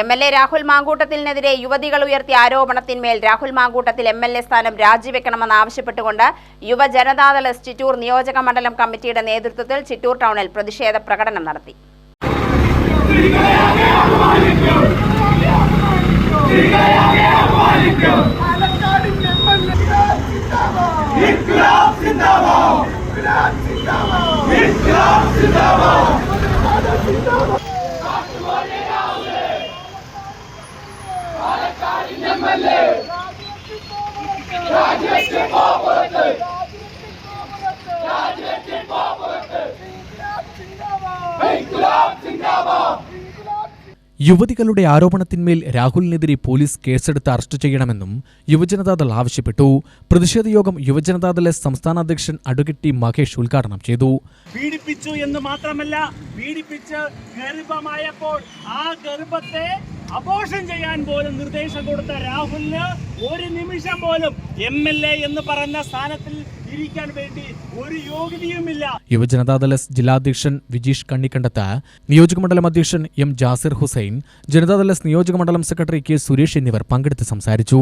M L A Rahul മാങ്കൂട്ടത്തിനെതിരെ യുവതികൾ ഉയർത്തിയ ആരോപണത്തിന്മേൽ Rahul Mankoottathil M L A സ്ഥാനം രാജിവെക്കണമെന്ന് ആവശ്യപ്പെട്ടുകൊണ്ട് യുവജനതാദൾ ചിറ്റൂർ നിയോജക മണ്ഡലം കമ്മിറ്റിയുടെ നേതൃത്വത്തിൽ ചിറ്റൂർ ടൗണിൽ പ്രതിഷേധ പ്രകടനം നടത്തി. യുവതികളുടെ ആരോപണത്തിന്മേൽ രാഹുലിനെതിരെ പോലീസ് കേസെടുത്ത് അറസ്റ്റ് ചെയ്യണമെന്നും യുവജനതാദൾ ആവശ്യപ്പെട്ടു. പ്രതിഷേധ യോഗം യുവജനതാദളെ സംസ്ഥാന അധ്യക്ഷൻ അഡ്വക്കേറ്റ് ടി മഹേഷ് ഉദ്ഘാടനം ചെയ്തു. പീഡിപ്പിച്ചു എന്ന് മാത്രമല്ല പീഡിപ്പിച്ച് ഗർഭമായപ്പോൾ ആ ഗർഭത്തെ അബോഷൻ ചെയ്യാൻ പോലും നിർദ്ദേശം കൊടുത്ത രാഹുലിന് ഒരു നിമിഷം പോലും എം എൽ എ എന്ന് പറഞ്ഞ സ്ഥാനത്തിൽ ഇരിക്കാൻ വേണ്ടി ഒരു യോഗ്യതയുമില്ല. യുവജനതാദൾ എസ് ജില്ലാധ്യക്ഷൻ വിജീഷ് കണ്ണിക്കണ്ടത്ത് നിയോജകമണ്ഡലം അധ്യക്ഷൻ എം ജാസിർ ഹുസൈൻ ജനതാദൾ എസ് നിയോജകമണ്ഡലം സെക്രട്ടറി കെ സുരേഷ് എന്നിവർ പങ്കെടുത്ത് സംസാരിച്ചു.